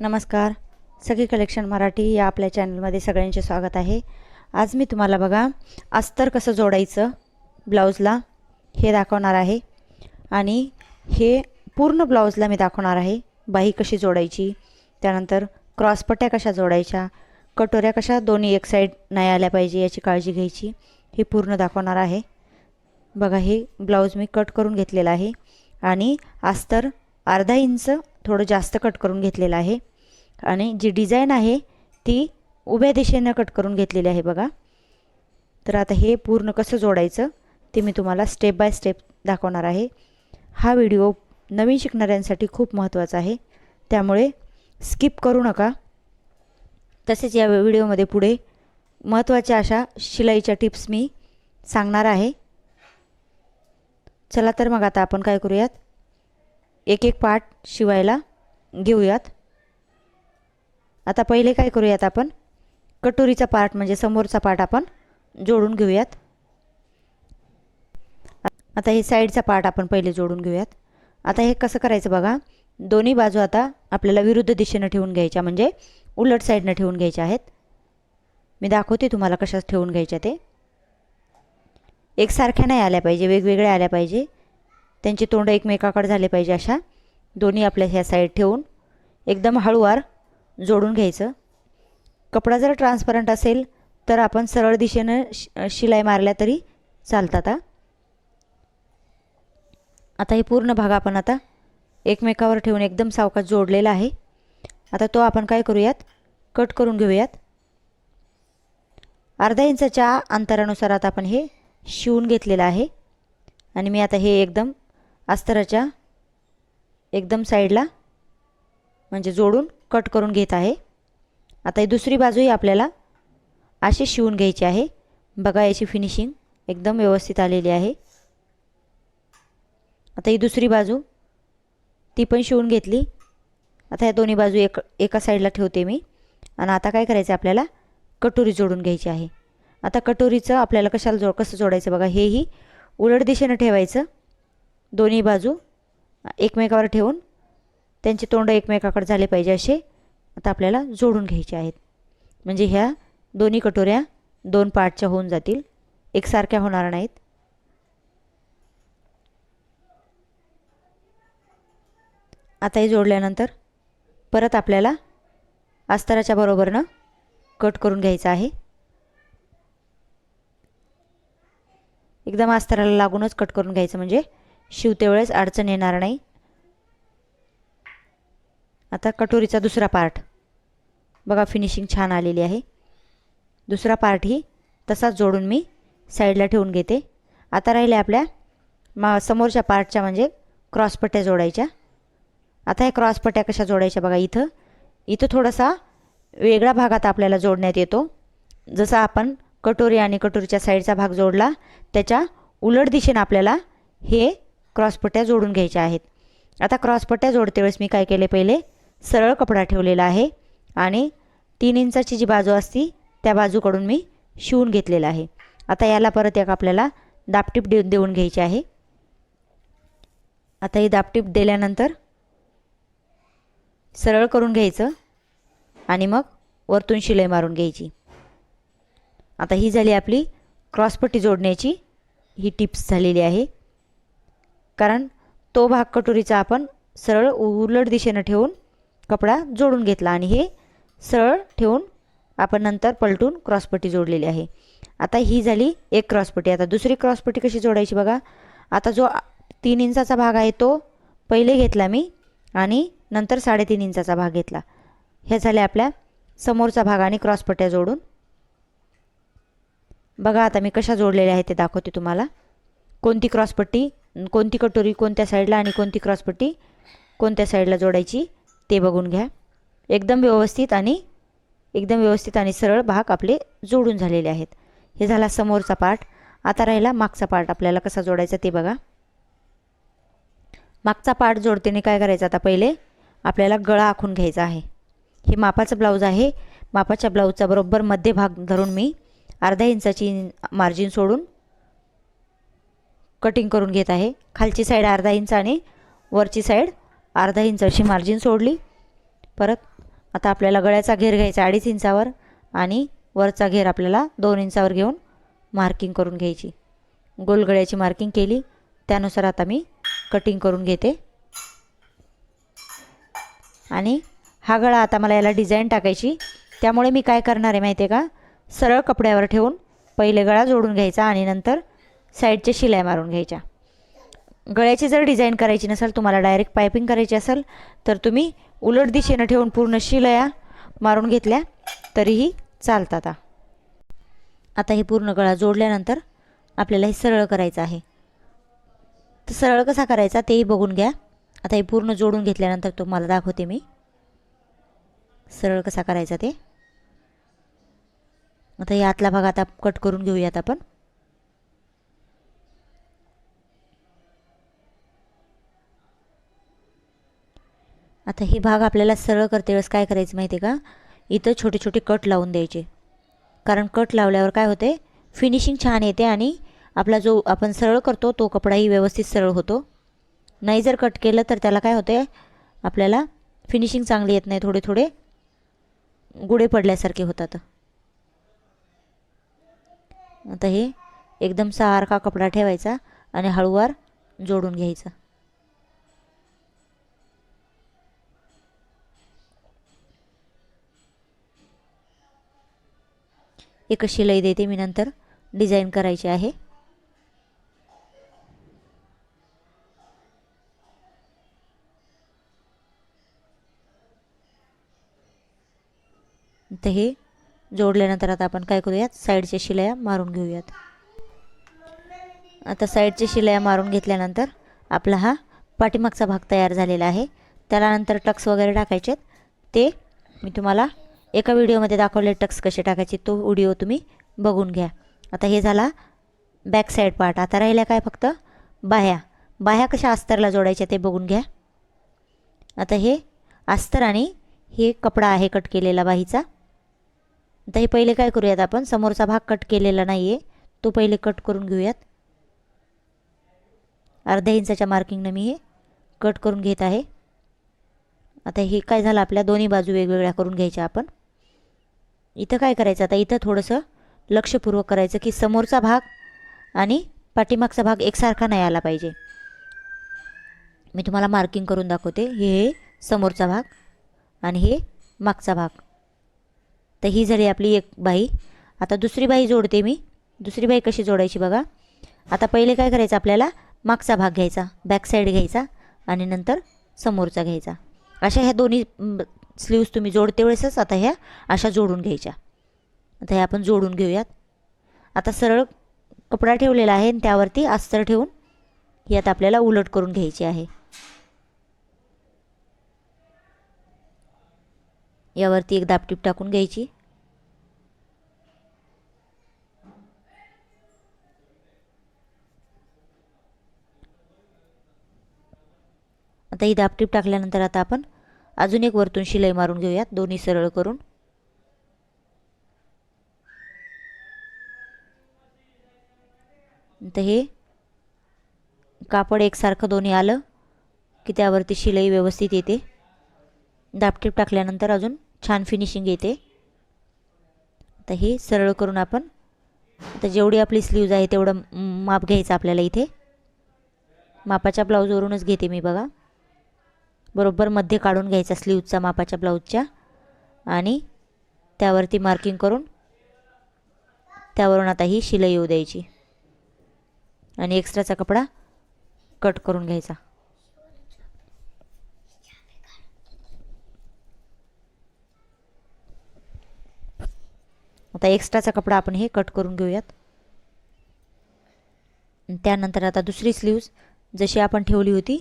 नमस्कार. सगळी कलेक्शन मराठी या आपल्या चॅनलमध्ये सगळ्यांचे स्वागत आहे. आज मी तुम्हाला बघा अस्तर कसं जोडायचं ब्लाऊजला हे दाखवणार आहे. आणि हे पूर्ण ब्लाऊजला मी दाखवणार आहे. बाही कशी जोडायची त्यानंतर क्रॉसपट्ट्या कशा जोडायच्या कटोऱ्या कशा दोन्ही एक साईड नाही आल्या पाहिजे याची काळजी घ्यायची हे पूर्ण दाखवणार आहे. बघा हे ब्लाऊज मी कट करून घेतलेलं आहे. आणि अस्तर अर्धा इंच थोडं जास्त कट करून घेतलेलं आहे. आणि जी डिझाईन आहे ती उभ्या दिशेनं कट करून घेतलेली आहे बघा. तर आता हे पूर्ण कसं जोडायचं ते मी तुम्हाला स्टेप बाय स्टेप दाखवणार आहे. हा व्हिडिओ नवीन शिकणाऱ्यांसाठी खूप महत्त्वाचा आहे. त्यामुळे स्किप करू नका. तसेच या व्हिडिओमध्ये पुढे महत्त्वाच्या अशा शिलाईच्या टिप्स मी सांगणार आहे. चला तर मग आता आपण काय करूयात? एक एक पार्ट शिवायला घेऊयात. आता पहिले काय करूयात आपण? कटोरीचा पार्ट म्हणजे समोरचा पार्ट आपण जोडून घेऊयात. आता हे साईडचा पार्ट आपण पहिले जोडून घेऊयात. आता हे कसं करायचं बघा? दोन्ही बाजू आता आपल्याला विरुद्ध दिशेनं ठेवून घ्यायच्या म्हणजे उलट साईडनं ठेवून घ्यायच्या आहेत. मी दाखवते तुम्हाला कशाच ठेवून घ्यायच्या ते. एकसारख्या नाही आल्या पाहिजे वेगवेगळ्या आल्या पाहिजे. त्यांचे तोंड एकमेकाकडे झाले पाहिजे अशा. दोन्ही आपल्या ह्या साईड ठेवून एकदम हळूवार जोडून घ्यायचं. कपडा जर ट्रान्सपरंट असेल तर आपण सरळ दिशेनं शि शिलाई मारल्या तरी चालतात आता हे पूर्ण भाग आपण आता एकमेकावर ठेवून एकदम सावकाश जोडलेला आहे. आता तो आपण काय करूयात? कट करून घेऊयात. अर्धा इंचाच्या अंतरानुसार आता आपण हे शिवून घेतलेलं आहे. आणि मी आता हे एकदम अस्तराच्या एकदम साईडला म्हणजे जोडून कट करून घेत आहे. आता ही दुसरी बाजूही आपल्याला अशी शिवून घ्यायची आहे. बघा याची फिनिशिंग एकदम व्यवस्थित आलेली आहे. आता ही दुसरी बाजू ती पण शिवून घेतली. आता ह्या दोन्ही बाजू एक एका साईडला ठेवते मी. आणि आता काय करायचं आपल्याला? कटोरी जोडून घ्यायची आहे. आता कटोरीचं आपल्याला कशाला जोड कसं जोडायचं बघा? हेही उलट दिशेनं ठेवायचं. दोन्ही बाजू एकमेकावर ठेवून त्यांचे तोंड एकमेकाकडे झाले पाहिजे असे आता आपल्याला जोडून घ्यायचे आहेत. म्हणजे ह्या दोन्ही कटोऱ्या दोन पार्टच्या होऊन जातील. एकसारख्या होणार नाहीत. आता हे जोडल्यानंतर परत आपल्याला अस्तराच्या बरोबरनं कट करून घ्यायचं आहे. एकदम अस्तराला लागूनच कट करून घ्यायचं म्हणजे शिवते वेळेस अडचण येणार नाही. आता कटोरीचा दुसरा पार्ट बघा फिनिशिंग छान आलेली आहे. दुसरा पार्टही तसाच जोडून मी साईडला ठेवून घेते. आता राहिले आपल्या मा समोरच्या पार्टच्या म्हणजे क्रॉसपट्ट्या जोडायच्या. आता ह्या क्रॉसपट्ट्या कशा जोडायच्या बघा इथं. इथं थोडासा वेगळा भागात आपल्याला जोडण्यात येतो. जसा आपण कटोरी आणि कटोरीच्या साईडचा भाग जोडला त्याच्या उलट दिशेनं आपल्याला हे क्रॉसपट्ट्या जोडून घ्यायच्या आहेत. आता क्रॉसपट्ट्या जोडते वेळेस मी काय केले पहिले? सरळ कपडा ठेवलेला आहे आणि तीन इंचाची जी बाजू असती त्या बाजूकडून मी शिवून घेतलेला आहे. आता याला परत एक आपल्याला दापटीप देऊन देऊन घ्यायची आहे. आता ही दापटीप दिल्यानंतर सरळ करून घ्यायचं आणि मग वरतून शिलाई मारून घ्यायची. आता ही झाली आपली क्रॉसपट्टी जोडण्याची ही टिप्स झालेली आहे. कारण तो भाग कटोरीचा आपण सरळ उलट दिशेनं ठेवून कपडा जोडून घेतला आणि हे सरळ ठेवून आपण नंतर पलटून क्रॉसपट्टी जोडलेली आहे. आता ही झाली एक क्रॉसपट्टी. आता दुसरी क्रॉसपट्टी कशी जोडायची बघा. आता जो तीन इंचाचा भाग आहे तो पहिले घेतला मी आणि नंतर साडेतीन इंचाचा भाग घेतला. ह्या झाल्या आपल्या समोरचा भाग आणि क्रॉसपट्ट्या जोडून. बघा आता मी कशा जोडलेल्या आहेत ते दाखवते तुम्हाला. कोणती क्रॉसपट्टी कोणती कटोरी कोणत्या साईडला आणि कोणती क्रॉसपट्टी कोणत्या साईडला जोडायची ते बघून घ्या. एकदम व्यवस्थित आणि एकदम व्यवस्थित आणि सरळ भाग आपले जोडून झालेले आहेत. हे झाला समोरचा पार्ट. आता राहिला मागचा पार्ट. आपल्याला कसा जोडायचा ते बघा. मागचा पार्ट जोडतेने काय करायचं आता पहिले? आपल्याला गळा आखून घ्यायचा आहे. हे मापाचं ब्लाऊज आहे. मापाच्या ब्लाऊजचा बरोबर मध्य भाग धरून मी अर्धा इंचाची मार्जिन सोडून कटिंग करून घेत आहे. खालची साईड अर्धा इंच आणि वरची साईड अर्धा इंच अशी मार्जिन सोडली. परत आता आपल्याला गळ्याचा घेर घ्यायचा अडीच इंचावर आणि वरचा घेर आपल्याला दोन इंचावर घेऊन मार्किंग करून घ्यायची. गोल गळ्याची मार्किंग केली. त्यानुसार आता मी कटिंग करून घेते. आणि हा गळा आता मला याला डिझाईन टाकायची. त्यामुळे मी काय करणार आहे माहिती आहे का? सरळ कपड्यावर ठेवून पहिले गळा जोडून घ्यायचा आणि नंतर साईडच्या शिलाई मारून घ्यायच्या. गळ्याची जर डिझाईन करायची नसेल तुम्हाला डायरेक्ट पायपिंग करायची असेल तर तुम्ही उलट दिशेनं ठेवून पूर्ण शिलया मारून घेतल्या तरीही चालतात आता. हे पूर्ण गळा जोडल्यानंतर आपल्याला हे सरळ करायचं आहे. तर सरळ कसा करायचा तेही बघून घ्या. आता हे पूर्ण जोडून घेतल्यानंतर तुम्हाला दाखवते मी. सरळ कसा करायचा ते. आता या आतला भाग आता कट करून घेऊयात आपण. आता ही भाग आपल्याला सरळ करते वेळेस काय करायचं माहिती आहे का? इथं छोटे छोटे कट लावून द्यायचे. कारण कट लावल्यावर काय होते? फिनिशिंग छान येते आणि आपला जो आपण सरळ करतो तो कपडाही व्यवस्थित सरळ होतो. नाही जर कट केलं तर त्याला काय होते? आपल्याला फिनिशिंग चांगली येत नाही थोडे थोडे गुडे पडल्यासारखे होतात. आता हे एकदम सारखा कपडा ठेवायचा आणि हळूवार जोडून घ्यायचा. एक शिलाई देते मी नंतर. डिझाईन करायची आहे. तर हे जोडल्यानंतर आता आपण काय करूयात? साईडच्या शिलाया मारून घेऊयात. आता साईडच्या शिलाया मारून घेतल्यानंतर आपला हा पाठीमागचा भाग तयार झालेला आहे. त्याला नंतर टक्स वगैरे टाकायचे ते मी तुम्हाला एका व्हिडिओमध्ये दाखवले टक्स कसे टाकायचे तो व्हिडिओ तुम्ही बघून घ्या. आता हे झाला बॅक साईड पार्ट आता राहिल्या काय फक्त? बाह्या. बाह्या कशा अस्तरला जोडायच्या ते बघून घ्या. आता हे अस्तर आणि हे कपडा आहे कट केलेला बाहीचा. आता हे पहिले काय करूयात आपण? समोरचा भाग कट केलेला नाही आहे तो पहिले कट करून घेऊयात. अर्ध्या इंचाच्या मार्किंगनं मी हे कट करून घेत आहे. आता हे काय झालं? आपल्या दोन्ही बाजू वेगवेगळ्या करून घ्यायच्या आपण. इथं काय करायचं? आता इथं थोडंसं लक्षपूर्वक करायचं की समोरचा भाग आणि पाठीमागचा भाग एकसारखा नाही आला पाहिजे. मी तुम्हाला मार्किंग करून दाखवते. हे समोरचा भाग आणि हे मागचा भाग. तर ही झाली आपली एक बाई. आता दुसरी बाई जोडते मी. दुसरी बाई कशी जोडायची बघा. आता पहिले काय करायचं आपल्याला? मागचा भाग घ्यायचा बॅक साईड घ्यायचा आणि नंतर समोरचा घ्यायचा. अशा ह्या दोन्ही स्लीव्स तुम्ही जोडते वेळेसच आता ह्या अशा जोडून घ्यायच्या. आता ह्या आपण जोडून घेऊयात. आता सरळ कपडा ठेवलेला आहे आणि त्यावरती अस्तर ठेवून ही आता आपल्याला उलट करून घ्यायची आहे. यावरती एक दापटीप टाकून घ्यायची. आता ही दापटीप टाकल्यानंतर आता आपण अजून एक वरतून शिलाई मारून घेऊयात. दोन्ही सरळ करून. तर हे कापड एकसारखं दोन्ही आलं की त्यावरती शिलाई व्यवस्थित येते. दापटीप टाकल्यानंतर अजून छान फिनिशिंग येते. तर हे सरळ करून आपण आता जेवढी आपली स्लीव्ज आहे तेवढं माप घ्यायचं आपल्याला इथे. मापाच्या ब्लाऊजवरूनच घेते मी बघा. बरोबर मध्ये काढून घ्यायचा स्लीवचा मापाच्या ब्लाऊजच्या आणि त्यावरती मार्किंग करून त्यावरून आता ही शिलाई येऊ द्यायची. आणि एक्स्ट्राचा कपडा कट करून घ्यायचा. आता एक्स्ट्राचा कपडा आपण हे कट करून घेऊयात. त्यानंतर आता दुसरी स्लीव्ज जशी आपण ठेवली होती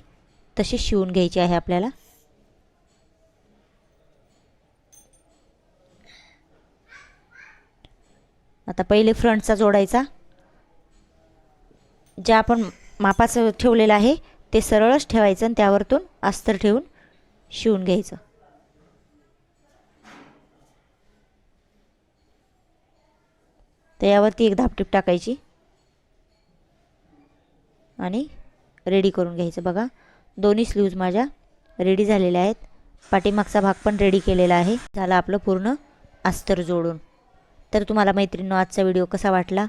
तसे शिवून घ्यायची आहे आपल्याला. आता पहिले फ्रंटचा जोडायचा. ज्या आपण मापाचं ठेवलेलं आहे ते सरळच ठेवायचं आणि त्यावरतून अस्तर ठेवून शिवून घ्यायचं. तर यावरती एक धापटीप टाकायची. आणि रेडी करून घ्यायचं बघा. दोन्ही स्लीव्ज माझ्या रेडी झालेल्या आहेत. पाठीमागचा भाग पण रेडी केलेला आहे. झालं आपलं पूर्ण अस्तर जोडून. तर तुम्हाला मैत्रिणीनो आजचा व्हिडिओ कसा वाटला?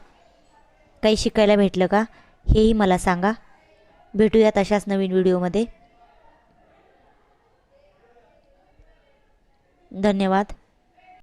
काही शिकायला भेटलं का? हेही मला सांगा. भेटूयात अशाच नवीन व्हिडिओमध्ये धन्यवाद.